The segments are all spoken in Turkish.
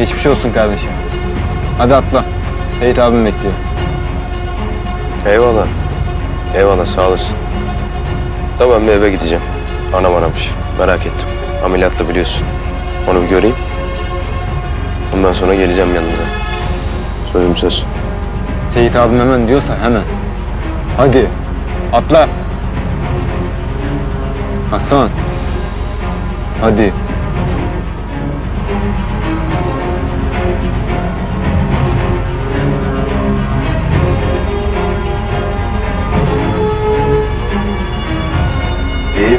Geçmiş olsun kardeşim. Hadi atla. Seyit abim bekliyor. Eyvallah. Eyvallah sağ olasın. Da ben bir eve gideceğim. Anam aramış. Merak ettim. Ameliyatla biliyorsun. Onu bir göreyim. Ondan sonra geleceğim yanınıza. Sözüm söz. Seyit abim hemen diyorsa hemen. Hadi. Atla. Hasan. Hadi. İyi.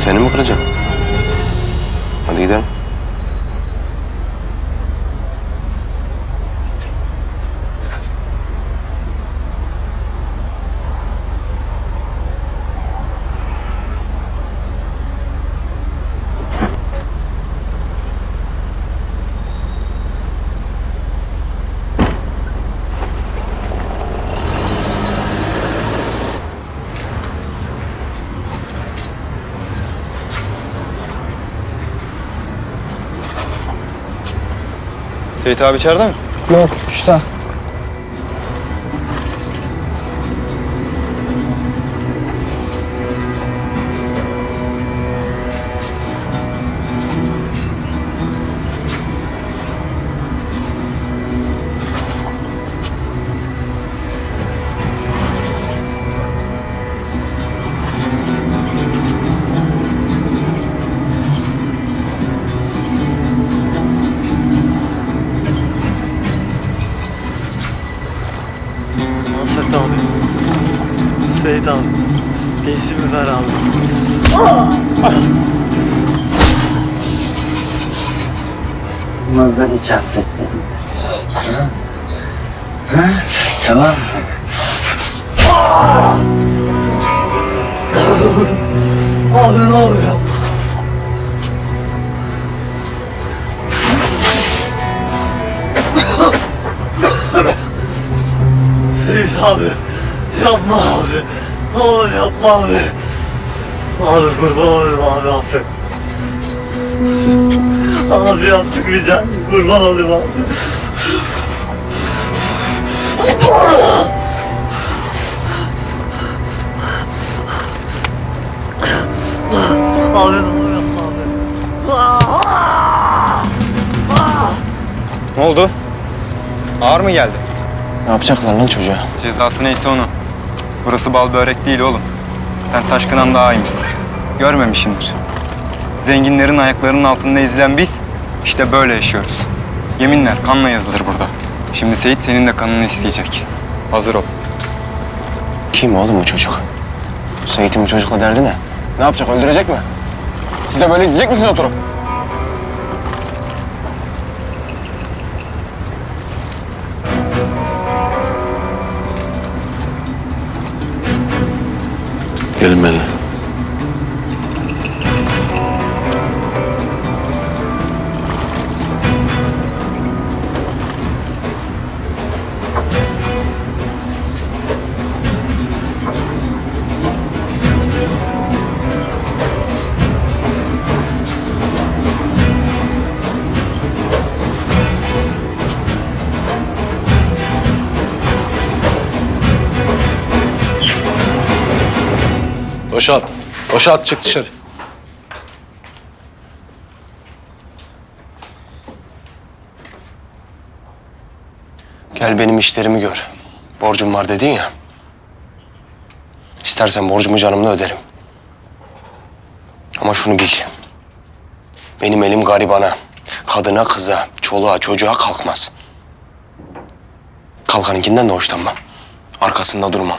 Seni mi kıracağım? Hadi gidelim. Seyit abi içeride mi? Yok uçta. Gençliğimi ver abi. Nazlı hiç affetmedim. Ha? Ha? Tamam mı? Abi ne oluyor? Seyit abi. Ne olur yapma abi. Abi kurban olayım abi affet. Abi yaptık rica kurban olayım abi. Abi ne olur yapma abi. Ne oldu? Ağır mı geldi? Ne yapacaklar lan çocuğa? Cezası neyse onu. Burası bal börek değil oğlum. Sen Taşkınan daha iyiymişsin. Görmemişsindir. Zenginlerin ayaklarının altında ezilen biz işte böyle yaşıyoruz. Yeminler kanla yazılır burada. Şimdi Seyit senin de kanını isteyecek. Hazır ol. Kim oğlum bu çocuk? Seyit'in bu çocukla derdi ne? Ne yapacak? Öldürecek mi? Siz de böyle izleyecek misiniz oturup? Gelin Boşalt. Boşalt çık dışarı. Gel benim işlerimi gör. Borcum var dedin ya. İstersen borcumu canımla öderim. Ama şunu bil. Benim elim garibana, kadına, kıza, çoluğa, çocuğa kalkmaz. Kalkanınkinden de hoşlanmam. Arkasında durmam.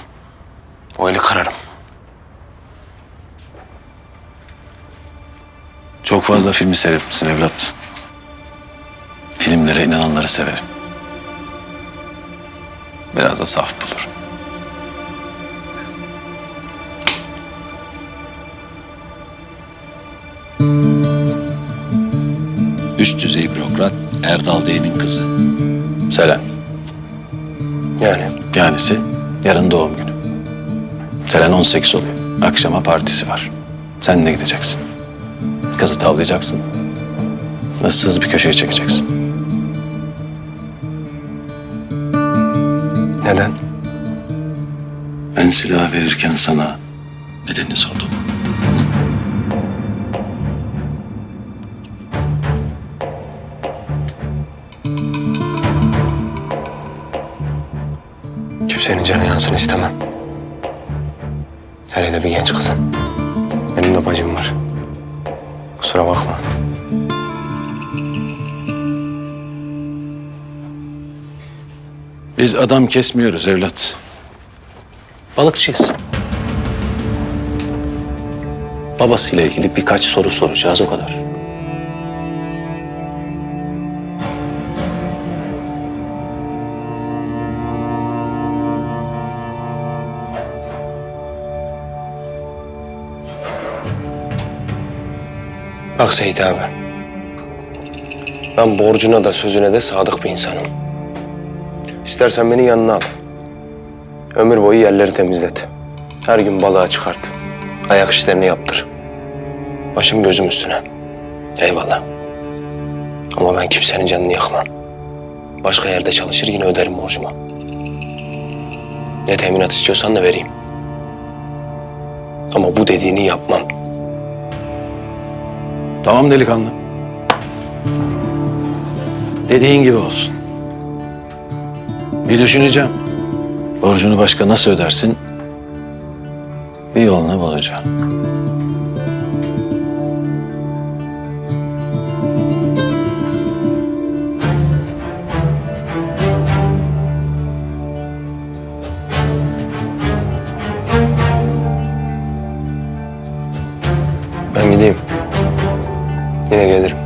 O eli kırarım. Çok fazla filmi seyretmişsin evlat. Filmlere inananları severim. Biraz da saf bulur. Üst düzey bürokrat Erdal Bey'in kızı. Selen. Yani Yanisi yarın doğum günü. Selen 18 oluyor. Akşama partisi var. Sen de gideceksin. Kızı tavlayacaksın. ıssız bir köşeye çekeceksin. Neden? Ben silah verirken sana nedenini sordum. Kimsenin canı yansın istemem. Hele de bir genç kızın. Benim de bacım var. Kusura bakma. Biz adam kesmiyoruz evlat. Balıkçıyız. Babasıyla ilgili birkaç soru soracağız o kadar. Bak Seyit abi. Ben borcuna da sözüne de sadık bir insanım. İstersen beni yanına al. Ömür boyu yerleri temizlet. Her gün balığa çıkart. Ayak işlerini yaptır. Başım gözüm üstüne. Eyvallah. Ama ben kimsenin canını yakmam. Başka yerde çalışır yine öderim borcumu. Ne teminat istiyorsan da vereyim. Ama bu dediğini yapmam. Tamam delikanlı. Dediğin gibi olsun. Bir düşüneceğim. Borcunu başka nasıl ödersin? Bir yolunu bulacağım. Ben gideyim. Yine gelirim.